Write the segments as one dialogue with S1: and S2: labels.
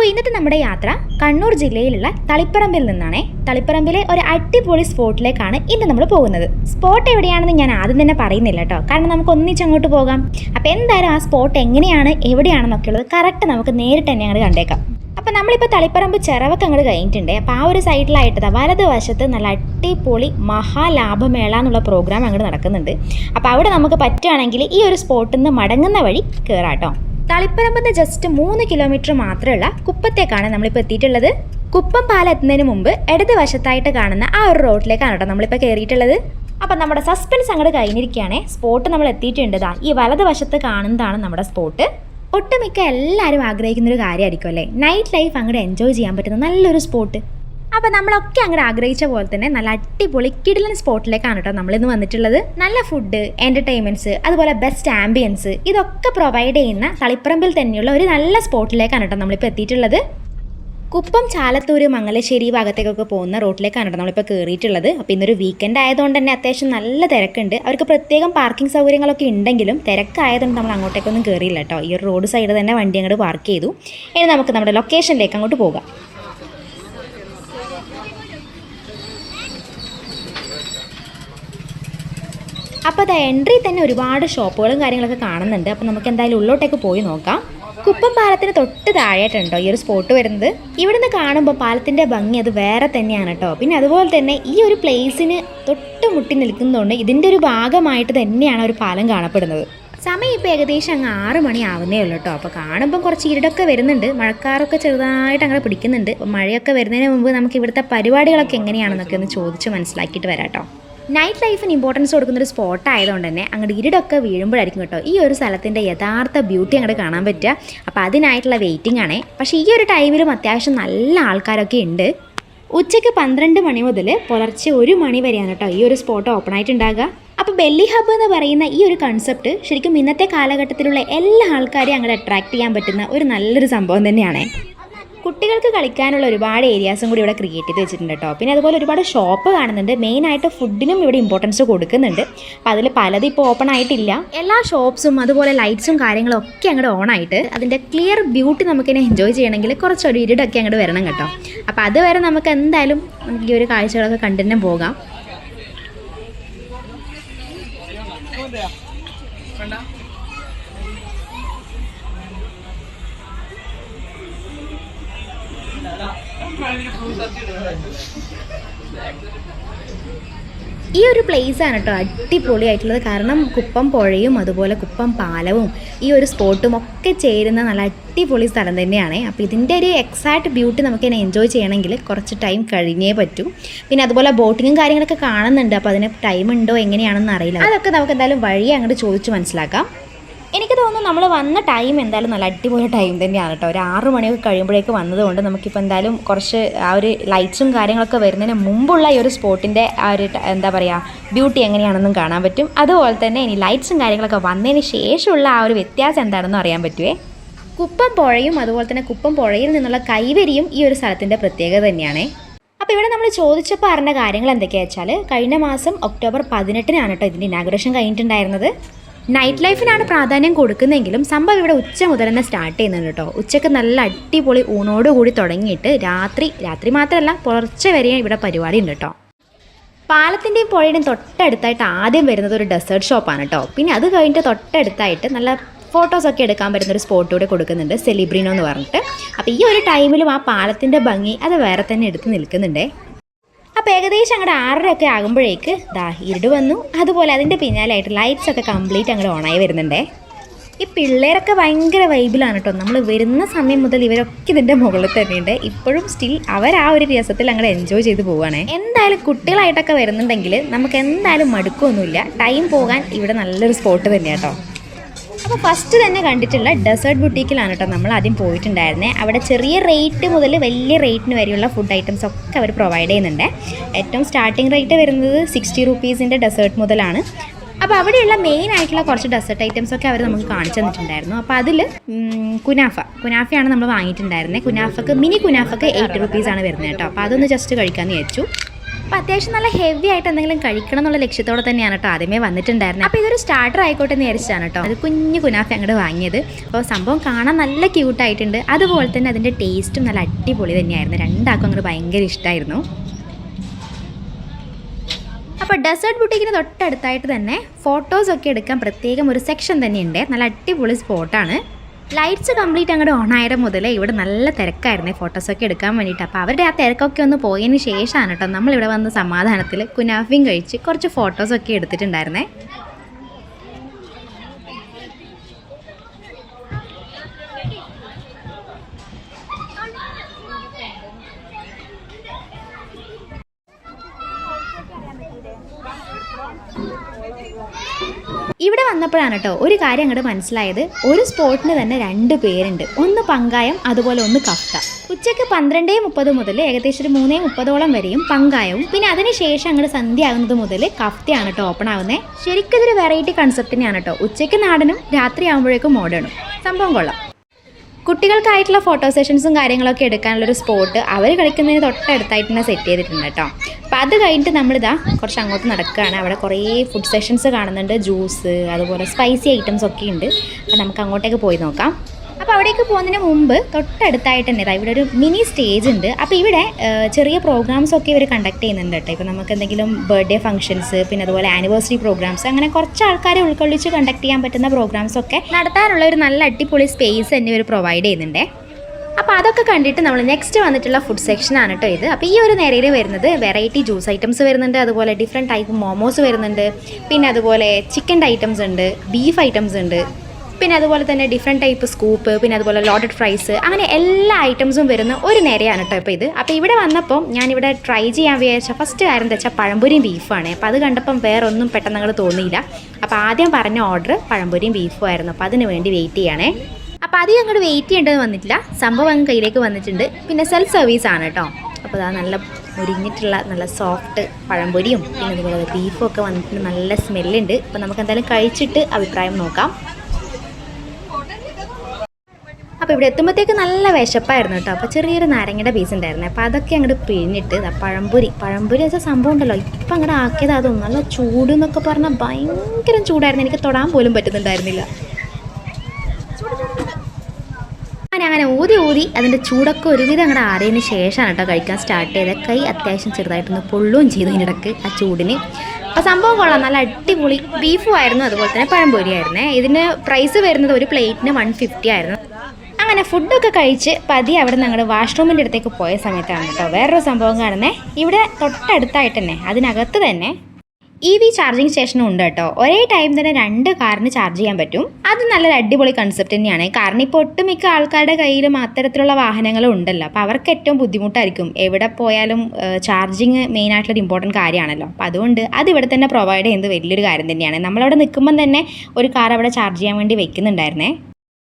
S1: അപ്പോൾ ഇന്നത്തെ നമ്മുടെ യാത്ര കണ്ണൂർ ജില്ലയിലുള്ള തളിപ്പറമ്പിൽ നിന്നാണേ. തളിപ്പറമ്പിലെ ഒരു അടിപൊളി സ്പോട്ടിലേക്കാണ് ഇന്ന് നമ്മൾ പോകുന്നത്. സ്പോട്ട് എവിടെയാണെന്ന് ഞാൻ ആദ്യം തന്നെ പറയുന്നില്ല കേട്ടോ. കാരണം നമുക്ക് ഒന്നിച്ച് അങ്ങോട്ട് പോകാം. അപ്പോൾ എന്തായാലും ആ സ്പോട്ട് എങ്ങനെയാണ് എവിടെയാണെന്നൊക്കെ ഉള്ളത് കറക്റ്റ് നമുക്ക് നേരിട്ട് തന്നെ അങ്ങോട്ട് കണ്ടേക്കാം. അപ്പോൾ നമ്മളിപ്പോൾ തളിപ്പറമ്പ് ചിറവൊക്കെ അങ്ങോട്ട് കഴിഞ്ഞിട്ടുണ്ട്. അപ്പോൾ ആ ഒരു സൈഡിലായിട്ട് ദാ വലത് വശത്ത് നല്ല അടിപൊളി മഹാലാഭമേള എന്നുള്ള പ്രോഗ്രാം അങ്ങോട്ട് നടക്കുന്നുണ്ട്. അപ്പോൾ അവിടെ നമുക്ക് പറ്റുകയാണെങ്കിൽ ഈ ഒരു സ്പോട്ടിൽ നിന്ന് മടങ്ങുന്ന വഴി കയറാട്ടോ തളിപ്പറമ്പ് ജസ്റ്റ് മൂന്ന് കിലോമീറ്റർ മാത്രമുള്ള കുപ്പത്തേക്കാണ് നമ്മളിപ്പോൾ എത്തിയിട്ടുള്ളത്. കുപ്പം പാലം എത്തുന്നതിന് മുമ്പ് ഇടത് വശത്തായിട്ട് കാണുന്ന ആ ഒരു റോഡിലേക്കാണ് കേട്ടോ നമ്മളിപ്പോൾ കയറിയിട്ടുള്ളത് അപ്പം നമ്മുടെ സസ്പെൻസ് അങ്ങോട്ട് കഴിഞ്ഞിരിക്കുകയാണേ. സ്പോട്ട് നമ്മൾ എത്തിയിട്ടുണ്ട് ഈ വലത് വശത്ത് കാണുന്നതാണ് നമ്മുടെ സ്പോട്ട് ഒട്ടുമിക്ക എല്ലാവരും ആഗ്രഹിക്കുന്ന ഒരു കാര്യമായിരിക്കും അല്ലേ? നൈറ്റ് ലൈഫ് അങ്ങോട്ട് എൻജോയ് ചെയ്യാൻ പറ്റുന്ന നല്ലൊരു സ്പോട്ട് അപ്പോൾ നമ്മളൊക്കെ അങ്ങനെ ആഗ്രഹിച്ച പോലെ തന്നെ നല്ല അടിപൊളി കിടിലൻ സ്പോട്ടിലേക്കാണ് കേട്ടോ നമ്മളിന്ന് വന്നിട്ടുള്ളത്. നല്ല ഫുഡ് എന്റർടൈൻമെന്റ്സ് അതുപോലെ ബെസ്റ്റ് ആംബിയൻസ് ഇതൊക്കെ പ്രൊവൈഡ് ചെയ്യുന്ന തളിപ്പറമ്പിൽ തന്നെയുള്ള ഒരു നല്ല സ്പോട്ടിലേക്കാണ് കേട്ടോ നമ്മളിപ്പോൾ എത്തിയിട്ടുള്ളത്. കുപ്പം ചാലത്തൂർ മംഗലശ്ശേരി ഭാഗത്തേക്കൊക്കെ പോകുന്ന റോട്ടിലേക്കാണ് കേട്ടോ നമ്മളിപ്പോൾ കയറിയിട്ടുള്ളത് അപ്പോൾ ഇന്നൊരു വീക്കെൻഡ് ആയതുകൊണ്ട് തന്നെ അത്യാവശ്യം നല്ല തിരക്കുണ്ട്. അവർക്ക് പ്രത്യേകം പാർക്കിംഗ് സൗകര്യങ്ങളൊക്കെ ഉണ്ടെങ്കിലും തിരക്കായതുകൊണ്ട് നമ്മൾ അങ്ങോട്ടേക്കൊന്നും കയറിയില്ല കേട്ടോ. ഈ ഒരു റോഡ് സൈഡ് തന്നെ വണ്ടി അങ്ങോട്ട് പാർക്ക് ചെയ്തു. ഇനി നമുക്ക് നമ്മുടെ ലൊക്കേഷനിലേക്ക് അങ്ങോട്ട് പോകാം. അപ്പോൾ അത് എൻട്രി തന്നെ ഒരുപാട് ഷോപ്പുകളും കാര്യങ്ങളൊക്കെ കാണുന്നുണ്ട്. അപ്പോൾ നമുക്ക് എന്തായാലും ഉള്ളോട്ടേക്ക് പോയി നോക്കാം. കുപ്പം പാലത്തിന് തൊട്ട് താഴെയായിട്ടുണ്ടോ ഈ ഒരു സ്പോട്ട് വരുന്നത്. ഇവിടുന്ന് കാണുമ്പോൾ പാലത്തിന്റെ ഭംഗി അത് വേറെ തന്നെയാണ് കേട്ടോ പിന്നെ അതുപോലെ തന്നെ ഈ ഒരു പ്ലേസിന് തൊട്ട് മുട്ടി നിൽക്കുന്നതുകൊണ്ട് ഇതിന്റെ ഒരു ഭാഗമായിട്ട് തന്നെയാണ് ഒരു പാലം കാണപ്പെടുന്നത്. സമയം ഇപ്പോൾ ഏകദേശം അങ്ങ് ആറ് മണി ആവുന്നേ ഉള്ളൂ കേട്ടോ അപ്പോൾ കാണുമ്പോൾ കുറച്ച് ഇരുടൊക്കെ വരുന്നുണ്ട്. മഴക്കാറൊക്കെ ചെറുതായിട്ട് അങ്ങനെ പിടിക്കുന്നുണ്ട്. മഴയൊക്കെ വരുന്നതിന് മുമ്പ് നമുക്ക് ഇവിടുത്തെ പരിപാടികളൊക്കെ എങ്ങനെയാണെന്നൊക്കെ ഒന്ന് ചോദിച്ച് മനസ്സിലാക്കിയിട്ട് വരാം കേട്ടോ നൈറ്റ് ലൈഫിന് ഇമ്പോർട്ടൻസ് കൊടുക്കുന്ന ഒരു സ്പോട്ട് ആയതുകൊണ്ട് തന്നെ അങ്ങോട്ട് ഇരുടൊക്കെ വീഴുമ്പോഴായിരിക്കും കേട്ടോ ഈ ഒരു സ്ഥലത്തിന്റെ യഥാർത്ഥ ബ്യൂട്ടി അങ്ങോട്ട് കാണാൻ പറ്റുക. അപ്പോൾ അതിനായിട്ടുള്ള വെയിറ്റിംഗ് ആണേ. പക്ഷേ ഈ ഒരു ടൈമിലും അത്യാവശ്യം നല്ല ആൾക്കാരൊക്കെ ഉണ്ട് ഉച്ചയ്ക്ക് പന്ത്രണ്ട് മണി മുതൽ പുലർച്ചെ ഒരു മണി വരെയാണ് കേട്ടോ ഈ ഒരു സ്പോട്ട് ഓപ്പൺ ആയിട്ടുണ്ടാകുക അപ്പോൾ ബെല്ലി ഹബ്ബ് എന്ന് പറയുന്ന ഈ ഒരു കൺസെപ്റ്റ് ശരിക്കും ഇന്നത്തെ കാലഘട്ടത്തിലുള്ള എല്ലാ ആൾക്കാരെയും അങ്ങോട്ട് അട്രാക്ട് ചെയ്യാൻ പറ്റുന്ന ഒരു നല്ലൊരു സംഭവം തന്നെയാണ്. കുട്ടികൾക്ക് കളിക്കാനുള്ള ഒരുപാട് ഏരിയാസും കൂടി ഇവിടെ ക്രിയേറ്റ് ചെയ്ത് വെച്ചിട്ടുണ്ട് കേട്ടോ പിന്നെ അതുപോലെ ഒരുപാട് ഷോപ്പ് കാണുന്നുണ്ട്. മെയിനായിട്ട് ഫുഡിനും ഇവിടെ ഇമ്പോർട്ടൻസ് കൊടുക്കുന്നുണ്ട്. അതിൽ പലതും ഇപ്പോൾ ഓപ്പൺ ആയിട്ടില്ല. എല്ലാ ഷോപ്സും അതുപോലെ ലൈറ്റ്സും കാര്യങ്ങളും ഒക്കെ അങ്ങോട്ട് ഓൺ ആയിട്ട് അതിന്റെ ക്ലിയർ ബ്യൂട്ടി നമുക്കിനെ എൻജോയ് ചെയ്യണമെങ്കിൽ കുറച്ചൊരു ഇരുടൊക്കെ അങ്ങോട്ട് വരണം കേട്ടോ. അപ്പോൾ അതുവരെ നമുക്ക് എന്തായാലും നമുക്ക് ഈ ഒരു കാഴ്ചകളൊക്കെ കണ്ടു തന്നെ പോകാം. ഈ ഒരു പ്ലേസ് ആണ് കേട്ടോ അടിപൊളിയായിട്ടുള്ളത്. കാരണം കുപ്പം പുഴയും അതുപോലെ കുപ്പം പാലവും ഈ ഒരു സ്പോട്ടും ഒക്കെ ചേരുന്ന നല്ല അടിപൊളി സ്ഥലം തന്നെയാണ്. അപ്പോൾ ഇതിന്റെ ഒരു എക്സാക്ട് ബ്യൂട്ടി നമുക്ക് ഇതിനെ എൻജോയ് ചെയ്യണമെങ്കിൽ കുറച്ച് ടൈം കഴിഞ്ഞേ പറ്റൂ. പിന്നെ അതുപോലെ ബോട്ടിങ്ങും കാര്യങ്ങളൊക്കെ കാണുന്നുണ്ട്. അപ്പോൾ അതിന് ടൈം ഉണ്ടോ എങ്ങനെയാണെന്ന് അറിയില്ല. അതൊക്കെ നമുക്ക് എന്തായാലും വഴി അങ്ങോട്ട് ചോദിച്ച് മനസ്സിലാക്കാം. എനിക്ക് തോന്നുന്നു നമ്മൾ വന്ന ടൈം എന്തായാലും നല്ല അടിപൊളി ടൈം തന്നെയാണ് കേട്ടോ ഒരു ആറ് മണിയൊക്കെ കഴിയുമ്പോഴേക്ക് വന്നതുകൊണ്ട് നമുക്കിപ്പോൾ എന്തായാലും കുറച്ച് ആ ഒരു ലൈറ്റ്സും കാര്യങ്ങളൊക്കെ വരുന്നതിന് മുമ്പുള്ള ഈ ഒരു സ്പോട്ടിന്റെ ആ ഒരു എന്താ പറയുക ബ്യൂട്ടി എങ്ങനെയാണെന്നും കാണാൻ പറ്റും. അതുപോലെ തന്നെ ഇനി ലൈറ്റ്സും കാര്യങ്ങളൊക്കെ വന്നതിന് ശേഷമുള്ള ആ ഒരു വ്യത്യാസം എന്താണെന്നും അറിയാൻ പറ്റുമേ കുപ്പം പുഴയും അതുപോലെ തന്നെ കുപ്പം പുഴയിൽ നിന്നുള്ള കൈവരിയും ഈ ഒരു സ്ഥലത്തിന്റെ പ്രത്യേകത തന്നെയാണേ. അപ്പോൾ ഇവിടെ നമ്മൾ ചോദിച്ചപ്പോൾ അറിഞ്ഞ കാര്യങ്ങൾ എന്തൊക്കെയാണെന്ന് വെച്ചാൽ കഴിഞ്ഞ മാസം ഒക്ടോബർ പതിനെട്ടിനാണ് കേട്ടോ ഇതിന്റെ ഇനാഗ്രേഷൻ കഴിഞ്ഞിട്ടുണ്ടായിരുന്നത്. നൈറ്റ് ലൈഫിനാണ് പ്രാധാന്യം കൊടുക്കുന്നതെങ്കിലും സംഭവം ഇവിടെ ഉച്ച മുതൽ തന്നെ സ്റ്റാർട്ട് ചെയ്യുന്നുണ്ട് കേട്ടോ. ഉച്ചയ്ക്ക് നല്ല അടിപൊളി ഊണോടുകൂടി തുടങ്ങിയിട്ട് രാത്രി രാത്രി മാത്രമല്ല പുലർച്ചെ വരെ ഇവിടെ പരിപാടി ഉണ്ട് കേട്ടോ. പാലത്തിന്റെയും പുഴയുടെയും തൊട്ടടുത്തായിട്ട് ആദ്യം വരുന്നത് ഒരു ഡെസേർട്ട് ഷോപ്പാണ് കേട്ടോ. പിന്നെ അത് കഴിഞ്ഞിട്ട് തൊട്ടടുത്തായിട്ട് നല്ല ഫോട്ടോസൊക്കെ എടുക്കാൻ പറ്റുന്ന ഒരു സ്പോട്ട് കൂടെ കൊടുക്കുന്നുണ്ട് സെലിബ്രീനോ എന്ന് പറഞ്ഞിട്ട്. അപ്പോൾ ഈ ഒരു ടൈമിലും ആ പാലത്തിന്റെ ഭംഗി അത് വേറെ തന്നെ എടുത്ത് നിൽക്കുന്നുണ്ടേ. അപ്പോൾ ഏകദേശം അങ്ങോട്ട് ആറരയൊക്കെ ആകുമ്പോഴേക്ക് ദാ ഇരുട് വന്നു. അതുപോലെ അതിന്റെ പിന്നാലായിട്ട് ലൈറ്റ്സ് ഒക്കെ കംപ്ലീറ്റ് അങ്ങോട്ട് ഓണായി വരുന്നുണ്ടേ. ഈ പിള്ളേരൊക്കെ ഭയങ്കര വൈബിലാണ് കേട്ടോ നമ്മൾ വരുന്ന സമയം മുതൽ ഇവരൊക്കെ ഇതിന്റെ മുകളിൽ തന്നെയുണ്ട്. ഇപ്പോഴും സ്റ്റിൽ അവർ ആ ഒരു രസത്തിൽ അങ്ങോട്ട് എൻജോയ് ചെയ്ത് പോവുകയാണ് എന്തായാലും കുട്ടികളായിട്ടൊക്കെ വരുന്നുണ്ടെങ്കിൽ നമുക്ക് എന്തായാലും മടുക്കൊന്നുമില്ല. ടൈം പോകാൻ ഇവിടെ നല്ലൊരു സ്പോട്ട് തന്നെയാണ് കേട്ടോ അപ്പോൾ ഫസ്റ്റ് തന്നെ കണ്ടിട്ടുള്ള ഡെസേർട്ട് ബുട്ടീക്കിലാണ് കേട്ടോ നമ്മൾ ആദ്യം പോയിട്ടുണ്ടായിരുന്നത് അവിടെ ചെറിയ റേറ്റ് മുതൽ വലിയ റേറ്റിന് വരെയുള്ള ഫുഡ് ഐറ്റംസ് ഒക്കെ അവർ പ്രൊവൈഡ് ചെയ്യുന്നുണ്ട്. ഏറ്റവും സ്റ്റാർട്ടിംഗ് റേറ്റ് വരുന്നത് സിക്സ്റ്റി റുപ്പീസിന്റെ ഡെസേർട്ട് മുതലാണ്. അപ്പോൾ അവിടെയുള്ള മെയിൻ ആയിട്ടുള്ള കുറച്ച് ഡെസേർട്ട് ഐറ്റംസ് ഒക്കെ അവർ നമുക്ക് കാണിച്ചു തന്നിട്ടുണ്ടായിരുന്നു. അപ്പോൾ അതിൽ കുനാഫ. കുനാഫയാണ് നമ്മൾ വാങ്ങിയിട്ടുണ്ടായിരുന്നത് കുനാഫക്ക് മിനി കുനാഫക്ക് എയ്റ്റ് റുപ്പീസാണ് വരുന്നത് കേട്ടോ അപ്പോൾ അതൊന്ന് ജസ്റ്റ് കഴിക്കാമെന്ന് വിചാരിച്ചു. അപ്പോൾ അത്യാവശ്യം നല്ല ഹെവി ആയിട്ട് എന്തെങ്കിലും കഴിക്കണം എന്നുള്ള ലക്ഷ്യത്തോടെ തന്നെയാണ് കേട്ടോ ആദ്യമേ വന്നിട്ടുണ്ടായിരുന്നത് അപ്പോൾ ഇതൊരു സ്റ്റാർട്ടർ ആയിക്കോട്ടെ എന്ന് വിചാരിച്ചാണ് കേട്ടോ അത് കുഞ്ഞു കുനാഫി അങ്ങോട്ട് വാങ്ങിയത്. അപ്പോൾ സംഭവം കാണാൻ നല്ല ക്യൂട്ടായിട്ടുണ്ട് അതുപോലെ തന്നെ അതിന്റെ ടേസ്റ്റും നല്ല അടിപൊളി തന്നെയായിരുന്നു. രണ്ടാക്കും അങ്ങോട്ട് ഭയങ്കര ഇഷ്ടമായിരുന്നു അപ്പോൾ ഡെസേർട്ട് ബുട്ടീക്കിന് തൊട്ടടുത്തായിട്ട് തന്നെ ഫോട്ടോസൊക്കെ എടുക്കാൻ പ്രത്യേകം ഒരു സെക്ഷൻ തന്നെയുണ്ട്. നല്ല അടിപൊളി സ്പോട്ടാണ് ലൈറ്റ്സ് കംപ്ലീറ്റ് അങ്ങോട്ട് ഓൺ ആയത് മുതൽ ഇവിടെ നല്ല തിരക്കായിരുന്നേ ഫോട്ടോസൊക്കെ എടുക്കാൻ വേണ്ടിയിട്ട്. അപ്പോൾ അവരുടെ ആ തിരക്കൊക്കെ ഒന്ന് പോയതിന് ശേഷമാണ് കേട്ടോ നമ്മളിവിടെ വന്ന് സമാധാനത്തിൽ കുനാഫിയും കഴിച്ച് കുറച്ച് ഫോട്ടോസൊക്കെ എടുത്തിട്ടുണ്ടായിരുന്നേ. ഇവിടെ വന്നപ്പോഴാണ് കേട്ടോ ഒരു കാര്യം അങ്ങോട്ട് മനസ്സിലായത്. ഒരു സ്പോട്ടിന് തന്നെ രണ്ട് പേരുണ്ട്. ഒന്ന് പങ്കായം അതുപോലെ ഒന്ന് കഫ്ത. ഉച്ചയ്ക്ക് പന്ത്രണ്ടേ മുപ്പത് മുതൽ ഏകദേശം ഒരു മൂന്നേ മുപ്പതോളം വരെയും പങ്കായവും. പിന്നെ അതിനുശേഷം അങ്ങോട്ട് സന്ധ്യ ആകുന്നത് മുതൽ കഫ്തയാണ് കേട്ടോ ഓപ്പൺ ആവുന്നത് ശരിക്കും ഇതൊരു വെറൈറ്റി കൺസെപ്റ്റിനെയാണ് കേട്ടോ. ഉച്ചയ്ക്ക് നാടനും രാത്രി ആകുമ്പോഴേക്കും മോഡേണും സംഭവം കൊള്ളാം. കുട്ടികൾക്കായിട്ടുള്ള ഫോട്ടോ സെഷൻസും കാര്യങ്ങളൊക്കെ എടുക്കാനുള്ളൊരു സ്പോട്ട് അവർ കളിക്കുന്നതിന് തൊട്ടടുത്തായിട്ട് തന്നെ സെറ്റ് ചെയ്തിട്ടുണ്ട് കേട്ടോ അപ്പം അത് കഴിഞ്ഞിട്ട് നമ്മളിതാ കുറച്ച് അങ്ങോട്ട് നടക്കുകയാണ് അവിടെ കുറേ ഫുഡ് സെഷൻസ് കാണുന്നുണ്ട്. ജ്യൂസ് അതുപോലെ സ്പൈസി ഐറ്റംസ് ഒക്കെ ഉണ്ട്. അപ്പം നമുക്ക് അങ്ങോട്ടേക്ക് പോയി നോക്കാം. അപ്പോൾ അവിടേക്ക് പോകുന്നതിന് മുമ്പ് തൊട്ടടുത്തായിട്ട് തന്നെ ഇവിടെ ഒരു മിനി സ്റ്റേജ് ഉണ്ട്. അപ്പോൾ ഇവിടെ ചെറിയ പ്രോഗ്രാംസ് ഒക്കെ ഇവർ കണ്ടക്ട് ചെയ്യുന്നുണ്ട് കേട്ടോ. ഇപ്പോൾ നമുക്ക് എന്തെങ്കിലും ബർത്ത്ഡേ ഫംഗ്ഷൻസ് പിന്നെ അതുപോലെ ആനിവേഴ്സറി പ്രോഗ്രാംസ് അങ്ങനെ കുറച്ച് ആൾക്കാരെ ഉൾക്കൊള്ളിച്ച് കണ്ടക്ട് ചെയ്യാൻ പറ്റുന്ന പ്രോഗ്രാംസ് ഒക്കെ നടത്താനുള്ള ഒരു നല്ല അടിപൊളി സ്പേസ് തന്നെ ഇവർ പ്രൊവൈഡ് ചെയ്യുന്നുണ്ട്. അപ്പോൾ അതൊക്കെ കണ്ടിട്ട് നമ്മൾ നെക്സ്റ്റ് വന്നിട്ടുള്ള ഫുഡ് സെക്ഷനാണ് കേട്ടോ ഇത്. അപ്പോൾ ഈ ഒരു നിരയിൽ വരുന്നത് വെറൈറ്റി ജ്യൂസ് ഐറ്റംസ് വരുന്നുണ്ട്. അതുപോലെ ഡിഫറെന്റ് ടൈപ്പ് മോമോസ് വരുന്നുണ്ട്. പിന്നെ അതുപോലെ ചിക്കൻ ഐറ്റംസ് ഉണ്ട് ബീഫ് ഐറ്റംസ് ഉണ്ട്. പിന്നെ അതുപോലെ തന്നെ ഡിഫറെന്റ് ടൈപ്പ് സ്കൂപ്പ് പിന്നെ അതുപോലെ ലോഡഡ് ഫ്രൈസ് അങ്ങനെ എല്ലാ ഐറ്റംസും വരുന്ന ഒരു നേരെയാണ് കേട്ടോ ഇപ്പോൾ ഇത്. അപ്പോൾ ഇവിടെ വന്നപ്പം ഞാനിവിടെ ട്രൈ ചെയ്യാൻ വിചാരിച്ച ഫസ്റ്റ് കാര്യം എന്താ വെച്ചാൽ പഴംപൊരിയും ബീഫാണ് അപ്പോൾ അത് കണ്ടപ്പം വേറെ ഒന്നും പെട്ടെന്ന് അങ്ങോട്ട് തോന്നിയില്ല. അപ്പോൾ ആദ്യം പറഞ്ഞ ഓർഡർ പഴംപൊരിയും ബീഫും ആയിരുന്നു. അപ്പോൾ അതിന് വേണ്ടി വെയിറ്റ് ചെയ്യണേ. അപ്പോൾ അധികം അങ്ങോട്ട് വെയിറ്റ് ചെയ്യേണ്ടത് വന്നിട്ടില്ല. സംഭവം അങ്ങ് കയ്യിലേക്ക് വന്നിട്ടുണ്ട്. പിന്നെ സെൽഫ് സർവീസ് ആണ് കേട്ടോ അപ്പോൾ അതാ നല്ല മുരിഞ്ഞിട്ടുള്ള നല്ല സോഫ്റ്റ് പഴംപൊരിയും പിന്നെ അതുപോലെ ബീഫും ഒക്കെ വന്നിട്ട് നല്ല സ്മെല്ലുണ്ട് അപ്പോൾ നമുക്ക് എന്തായാലും കഴിച്ചിട്ട് അഭിപ്രായം നോക്കാം. അപ്പോൾ ഇവിടെ എത്തുമ്പോഴത്തേക്ക് നല്ല വിശപ്പായിരുന്നു കേട്ടോ അപ്പോൾ ചെറിയൊരു നാരങ്ങയുടെ പീസ് ഉണ്ടായിരുന്നു. അപ്പോൾ അതൊക്കെ അങ്ങോട്ട് പിഴിഞ്ഞിട്ട് പഴംപൊരി. പഴംപൊരി വെച്ച സംഭവം ഉണ്ടല്ലോ ഇപ്പം അങ്ങോട്ട് ആക്കിയത് അതൊന്നും നല്ല ചൂട് എന്നൊക്കെ പറഞ്ഞാൽ ഭയങ്കര ചൂടായിരുന്നു. എനിക്ക് തൊടാൻ പോലും പറ്റുന്നുണ്ടായിരുന്നില്ല. അങ്ങനെ ഊതി ഊതി അതിന്റെ ചൂടൊക്കെ ഒരുവിധം അങ്ങോട്ട് ആറിയതിന് ശേഷമാണ് കേട്ടോ കഴിക്കാൻ സ്റ്റാർട്ട് ചെയ്തത്. കൈ അത്യാവശ്യം ചെറുതായിട്ടൊന്ന് പൊള്ളുകയും ചെയ്തു ഇടയ്ക്ക് ആ ചൂടിന്. അപ്പോൾ സംഭവം കൊള്ളാം. നല്ല അടിപൊളി ബീഫും ആയിരുന്നു. അതുപോലെ തന്നെ പഴംപൊരി ആയിരുന്നേ ഇതിന് പ്രൈസ് വരുന്നത് ഒരു പ്ലേറ്റിന് വൺ ഫിഫ്റ്റി ആയിരുന്നു. അങ്ങനെ ഫുഡൊക്കെ കഴിച്ച് പതി അവിടെ നിന്ന് ഞങ്ങൾ വാഷ്റൂമിന്റെ അടുത്തേക്ക് പോയ സമയത്താണ് കേട്ടോ. വേറൊരു സംഭവം കാണുന്നത് ഇവിടെ തൊട്ടടുത്തായിട്ട് തന്നെ അതിനകത്ത് തന്നെ ഇ വി ചാർജിങ് സ്റ്റേഷനും ഉണ്ട് കേട്ടോ. ഒരേ ടൈം തന്നെ രണ്ട് കാറിന് ചാർജ് ചെയ്യാൻ പറ്റും. അത് നല്ലൊരു അടിപൊളി കൺസെപ്റ്റ് തന്നെയാണ്. കാരണം ഇപ്പോൾ ഒട്ടുമിക്ക ആൾക്കാരുടെ കയ്യിലും അത്തരത്തിലുള്ള വാഹനങ്ങളും ഉണ്ടല്ലോ. അപ്പോൾ അവർക്ക് ഏറ്റവും ബുദ്ധിമുട്ടായിരിക്കും എവിടെ പോയാലും ചാർജിങ് മെയിൻ ആയിട്ടുള്ള ഇമ്പോർട്ടന്റ് കാര്യമാണല്ലോ. അപ്പോൾ അതുകൊണ്ട് അത് ഇവിടെ തന്നെ പ്രൊവൈഡ് ചെയ്യുന്നത് വലിയൊരു കാര്യം തന്നെയാണ്. നമ്മളവിടെ നിൽക്കുമ്പം തന്നെ ഒരു കാർ അവിടെ ചാർജ് ചെയ്യാൻ വേണ്ടി വെക്കുന്നുണ്ടായിരുന്നേ.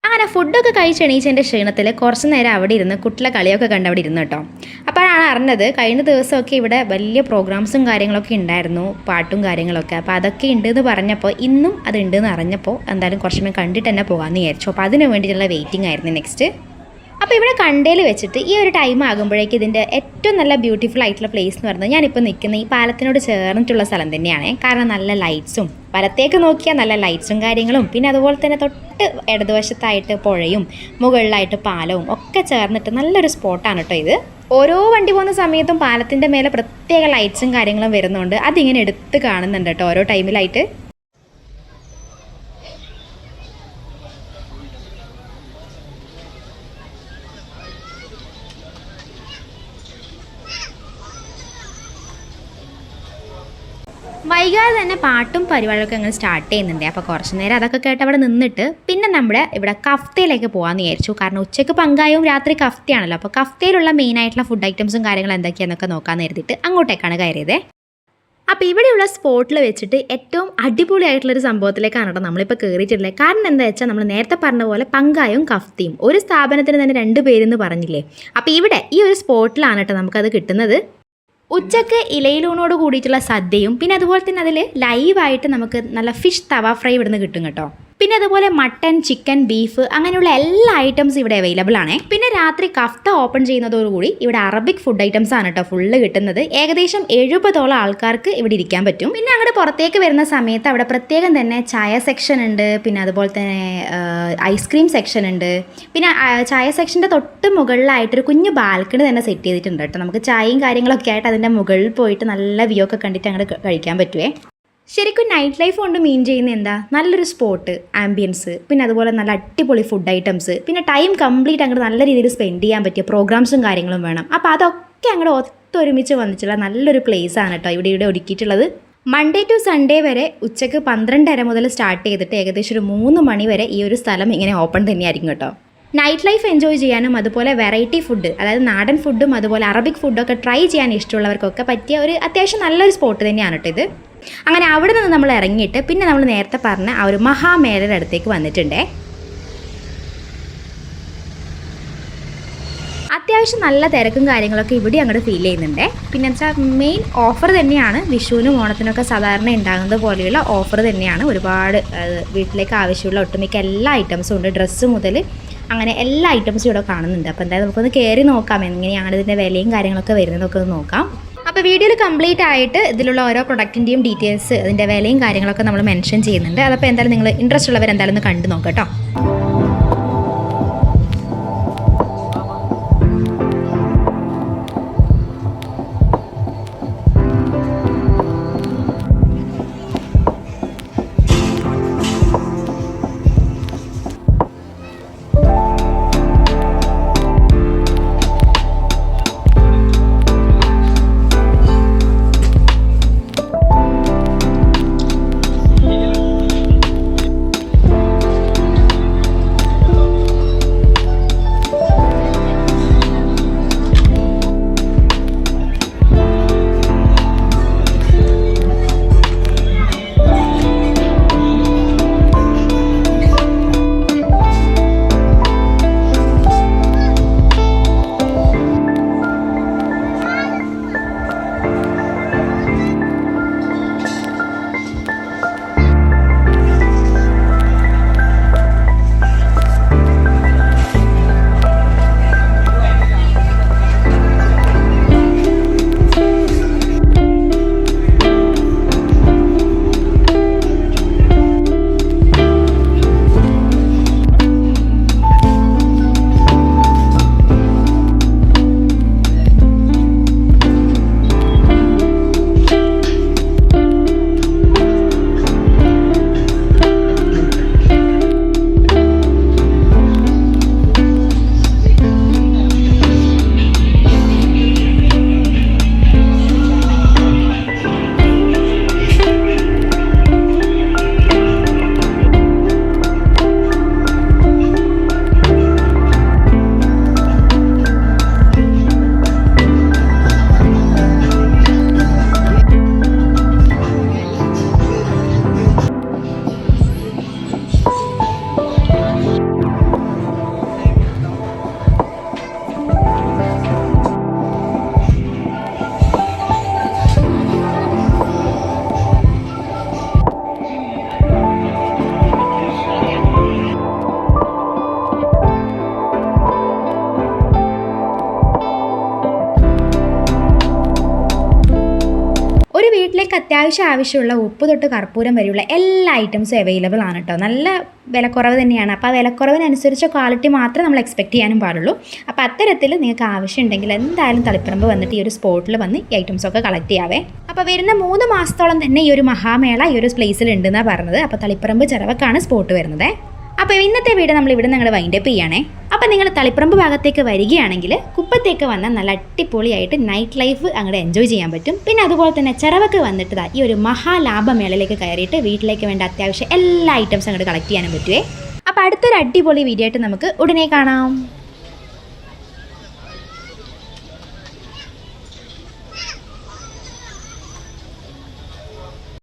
S1: അങ്ങനെ ഫുഡൊക്കെ കഴിച്ച് എണീച്ചതിന്റെ ക്ഷീണത്തിൽ കുറച്ച് നേരം അവിടെ ഇരുന്ന് കുട്ടിലെ കളിയൊക്കെ കണ്ട് അവിടെ ഇരുന്നു കേട്ടോ. അപ്പോഴാണ് അറിഞ്ഞത് കഴിഞ്ഞ ദിവസമൊക്കെ ഇവിടെ വലിയ പ്രോഗ്രാംസും കാര്യങ്ങളൊക്കെ ഉണ്ടായിരുന്നു പാട്ടും കാര്യങ്ങളൊക്കെ. അപ്പോൾ അതൊക്കെ ഉണ്ട് എന്ന് പറഞ്ഞപ്പോൾ ഇന്നും അത് ഉണ്ടെന്ന് അറിഞ്ഞപ്പോൾ എന്തായാലും കുറച്ചുമേ കണ്ടിട്ട് തന്നെ പോകാമെന്ന് വിചാരിച്ചു. അപ്പോൾ അതിന് വേണ്ടിയിട്ടുള്ള വെയിറ്റിംഗ് ആയിരുന്നു നെക്സ്റ്റ് അപ്പോൾ ഇവിടെ കണ്ടയിൽ വെച്ചിട്ട് ഈ ഒരു ടൈം ആകുമ്പോഴേക്ക് ഇതിന്റെ ഏറ്റവും നല്ല ബ്യൂട്ടിഫുൾ ആയിട്ടുള്ള പ്ലേസ് എന്ന് പറയുന്നത് ഞാനിപ്പോൾ നിൽക്കുന്ന ഈ പാലത്തിനോട് ചേർന്നിട്ടുള്ള സ്ഥലം തന്നെയാണ്. കാരണം നല്ല ലൈറ്റ്സും വലത്തേക്ക് നോക്കിയാൽ നല്ല ലൈറ്റ്സും കാര്യങ്ങളും പിന്നെ അതുപോലെ തന്നെ തൊട്ട് ഇടതുവശത്തായിട്ട് പുഴയും മുകളിലായിട്ട് പാലവും ഒക്കെ ചേർന്നിട്ട് നല്ലൊരു സ്പോട്ടാണ് കേട്ടോ ഇത്. ഓരോ വണ്ടി പോകുന്ന സമയത്തും പാലത്തിന്റെ മേലെ പ്രത്യേക ലൈറ്റ്സും കാര്യങ്ങളും വരുന്നുണ്ട്. അതിങ്ങനെ എടുത്ത് കാണുന്നുണ്ട് കേട്ടോ ഓരോ ടൈമിലായിട്ട് വൈകാതെ തന്നെ പാട്ടും പരിപാടികളൊക്കെ അങ്ങനെ സ്റ്റാർട്ട് ചെയ്യുന്നുണ്ട്. അപ്പോൾ കുറച്ച് നേരം അതൊക്കെ കേട്ട് അവിടെ നിന്നിട്ട് പിന്നെ നമ്മുടെ ഇവിടെ കഫ്തയിലേക്ക് പോകാമെന്ന് വിചാരിച്ചു. കാരണം ഉച്ചയ്ക്ക് പങ്കായും രാത്രി കഫ്തയാണല്ലോ. അപ്പോൾ കഫ്തയിലുള്ള മെയിൻ ആയിട്ടുള്ള ഫുഡ് ഐറ്റംസും കാര്യങ്ങളും എന്തൊക്കെയാണെന്നൊക്കെ നോക്കാമെന്ന് കരുതിയിട്ട് അങ്ങോട്ടേക്കാണ് കയറിയത്. അപ്പോൾ ഇവിടെയുള്ള സ്പോട്ടിൽ വെച്ചിട്ട് ഏറ്റവും അടിപൊളിയായിട്ടുള്ളൊരു സംഭവത്തിലേക്കാണ് കേട്ടോ നമ്മളിപ്പോൾ കയറിയിട്ടുള്ളത് കാരണം എന്താ വെച്ചാൽ നമ്മൾ നേരത്തെ പറഞ്ഞ പോലെ പങ്കായും കഫ്തിയും. ഒരു സ്ഥാപനത്തിന് തന്നെ രണ്ട് പേരെന്ന് പറഞ്ഞില്ലേ? അപ്പോൾ ഇവിടെ ഈ ഒരു സ്പോട്ടിലാണ് കേട്ടോ നമുക്കത് കിട്ടുന്നത്. ഉച്ചയ്ക്ക് ഇലയിലൂണോട് കൂടിയിട്ടുള്ള സദ്യയും പിന്നെ അതുപോലെ തന്നെ അതിൽ ലൈവായിട്ട് നമുക്ക് നല്ല ഫിഷ് തവ ഫ്രൈ ഇവിടുന്ന് കിട്ടും കേട്ടോ. പിന്നെ അതുപോലെ മട്ടൺ ചിക്കൻ ബീഫ് അങ്ങനെയുള്ള എല്ലാ ഐറ്റംസ് ഇവിടെ അവൈലബിൾ ആണ്. പിന്നെ രാത്രി കഫ്ത ഓപ്പൺ ചെയ്യുന്നതോടുകൂടി ഇവിടെ അറബിക് ഫുഡ് ഐറ്റംസ് ആണ് കേട്ടോ ഫുള്ള് കിട്ടുന്നത്. ഏകദേശം എഴുപതോളം ആൾക്കാർക്ക് ഇവിടെ ഇരിക്കാൻ പറ്റും. പിന്നെ അങ്ങോട്ട് പുറത്തേക്ക് വരുന്ന സമയത്ത് അവിടെ പ്രത്യേകം തന്നെ ചായ സെക്ഷൻ ഉണ്ട്. പിന്നെ അതുപോലെ തന്നെ ഐസ്ക്രീം സെക്ഷൻ ഉണ്ട്. പിന്നെ ചായ സെക്ഷന്റെ തൊട്ട് മുകളിലായിട്ടൊരു കുഞ്ഞു ബാൽക്കണി തന്നെ സെറ്റ് ചെയ്തിട്ടുണ്ട് കേട്ടോ നമുക്ക് ചായയും കാര്യങ്ങളൊക്കെ ആയിട്ട് അതിന്റെ മുകളിൽ പോയിട്ട് നല്ല വ്യൂ ഒക്കെ കണ്ടിട്ട് അങ്ങോട്ട് കഴിക്കാൻ പറ്റുമേ ശരിക്കും നൈറ്റ് ലൈഫ് കൊണ്ട് മീൻ ചെയ്യുന്ന എന്താ? നല്ലൊരു സ്പോട്ട് ആംബിയൻസ് പിന്നെ അതുപോലെ നല്ല അടിപൊളി ഫുഡ് ഐറ്റംസ് പിന്നെ ടൈം കംപ്ലീറ്റ് അങ്ങോട്ട് നല്ല രീതിയിൽ സ്പെൻഡ് ചെയ്യാൻ പറ്റിയ പ്രോഗ്രാംസും കാര്യങ്ങളും വേണം. അപ്പോൾ അതൊക്കെ അങ്ങോട്ട് ഒത്തൊരുമിച്ച് വന്നിട്ടുള്ള നല്ലൊരു പ്ലേസ് ആണ് കേട്ടോ ഇവിടെ ഇവിടെ ഒരുക്കിയിട്ടുള്ളത് മൺഡേ ടു സൺഡേ വരെ ഉച്ചയ്ക്ക് പന്ത്രണ്ടര മുതൽ സ്റ്റാർട്ട് ചെയ്തിട്ട് ഏകദേശം ഒരു മൂന്ന് മണി വരെ ഈ ഒരു സ്ഥലം ഇങ്ങനെ ഓപ്പൺ തന്നെയായിരിക്കും കേട്ടോ നൈറ്റ് ലൈഫ് എൻജോയ് ചെയ്യാനും അതുപോലെ വെറൈറ്റി ഫുഡ് അതായത് നാടൻ ഫുഡും അതുപോലെ അറബിക് ഫുഡൊക്കെ ട്രൈ ചെയ്യാൻ ഇഷ്ടമുള്ളവർക്കൊക്കെ പറ്റിയ ഒരു അത്യാവശ്യം നല്ലൊരു സ്പോട്ട് തന്നെയാണ് കേട്ടോ ഇത്. അങ്ങനെ അവിടെ നിന്ന് നമ്മൾ ഇറങ്ങിയിട്ട് പിന്നെ നമ്മൾ നേരത്തെ പറഞ്ഞ ആ ഒരു മഹാമേലയുടെ അടുത്തേക്ക് വന്നിട്ടുണ്ടേ. അത്യാവശ്യം നല്ല തിരക്കും കാര്യങ്ങളൊക്കെ ഇവിടെ അങ്ങോട്ട് ഫീൽ ചെയ്യുന്നുണ്ട്. പിന്നെ വെച്ചാൽ മെയിൻ ഓഫർ തന്നെയാണ്. വിഷുവിനും ഓണത്തിനൊക്കെ സാധാരണ ഉണ്ടാകുന്നത് പോലെയുള്ള ഓഫർ തന്നെയാണ്. ഒരുപാട് വീട്ടിലേക്ക് ആവശ്യമുള്ള ഒട്ടുമിക്ക എല്ലാ ഐറ്റംസും ഉണ്ട്. ഡ്രസ്സ് മുതൽ അങ്ങനെ എല്ലാ ഐറ്റംസും ഇവിടെ കാണുന്നുണ്ട്. അപ്പോൾ എന്തായാലും നമുക്കൊന്ന് കയറി നോക്കാം. എങ്ങനെയാണ് ഇതിന്റെ വിലയും കാര്യങ്ങളൊക്കെ വരുന്നതൊക്കെ ഒന്ന് നോക്കാം. അപ്പോൾ വീഡിയോയിൽ കംപ്ലീറ്റ് ആയിട്ട് ഇതിലുള്ള ഓരോ പ്രൊഡക്റ്റിന്റെയും ഡീറ്റെയിൽസ് അതിന്റെ വിലയും കാര്യങ്ങളൊക്കെ നമ്മൾ മെൻഷൻ ചെയ്യുന്നുണ്ട്. അതപ്പോൾ എന്തായാലും നിങ്ങൾ ഇൻട്രസ്റ്റ് ഉള്ളവർ എന്തായാലും ഒന്ന് കണ്ടു നോക്കാം കേട്ടോ. അത്യാവശ്യം ആവശ്യമുള്ള ഉപ്പ് തൊട്ട് കർപ്പൂരം വരെയുള്ള എല്ലാ ഐറ്റംസും അവൈലബിൾ ആണ് കേട്ടോ നല്ല വിലക്കുറവ് തന്നെയാണ്. അപ്പോൾ ആ വിലക്കുറവിനനുസരിച്ച ക്വാളിറ്റി മാത്രമേ നമ്മൾ എക്സ്പെക്ട് ചെയ്യാനും പാടുള്ളൂ. അപ്പോൾ അത്തരത്തിൽ നിങ്ങൾക്ക് ആവശ്യമുണ്ടെങ്കിൽ എന്തായാലും തളിപ്പറമ്പ് വന്നിട്ട് ഈ ഒരു സ്പോട്ടിൽ വന്ന് ഈ ഐറ്റംസൊക്കെ കളക്ട് ചെയ്യാവേ. അപ്പോൾ വരുന്ന മൂന്ന് മാസത്തോളം തന്നെ ഈ ഒരു മഹാമേള ഈ ഒരു പ്ലേസിൽ ഉണ്ടെന്നാണ് പറഞ്ഞത്. അപ്പോൾ തളിപ്പറമ്പ് ചിറവക്കാണ് സ്പോട്ട് വരുന്നത്. അപ്പോൾ ഇന്നത്തെ വീഡിയോ നമ്മൾ ഇവിടെ നിങ്ങൾ വൈൻഡപ്പ് ചെയ്യണേ. അപ്പോൾ നിങ്ങൾ തളിപ്പറമ്പ് ഭാഗത്തേക്ക് വരികയാണെങ്കിൽ കുപ്പത്തേക്ക് വന്നാൽ നല്ല അടിപൊളിയായിട്ട് നൈറ്റ് ലൈഫ് അങ്ങോട്ട് എൻജോയ് ചെയ്യാൻ പറ്റും. പിന്നെ അതുപോലെ തന്നെ ചിറവക്ക് വന്നിട്ട് ഈ ഒരു മഹാലാഭമേളയിലേക്ക് കയറിയിട്ട് വീട്ടിലേക്ക് വേണ്ട അത്യാവശ്യം എല്ലാ ഐറ്റംസും അങ്ങോട്ട് കളക്ട് ചെയ്യാനും പറ്റുമേ അപ്പോൾ അടുത്തൊരു അടിപൊളി വീഡിയോ ആയിട്ട് നമുക്ക് ഉടനെ കാണാം.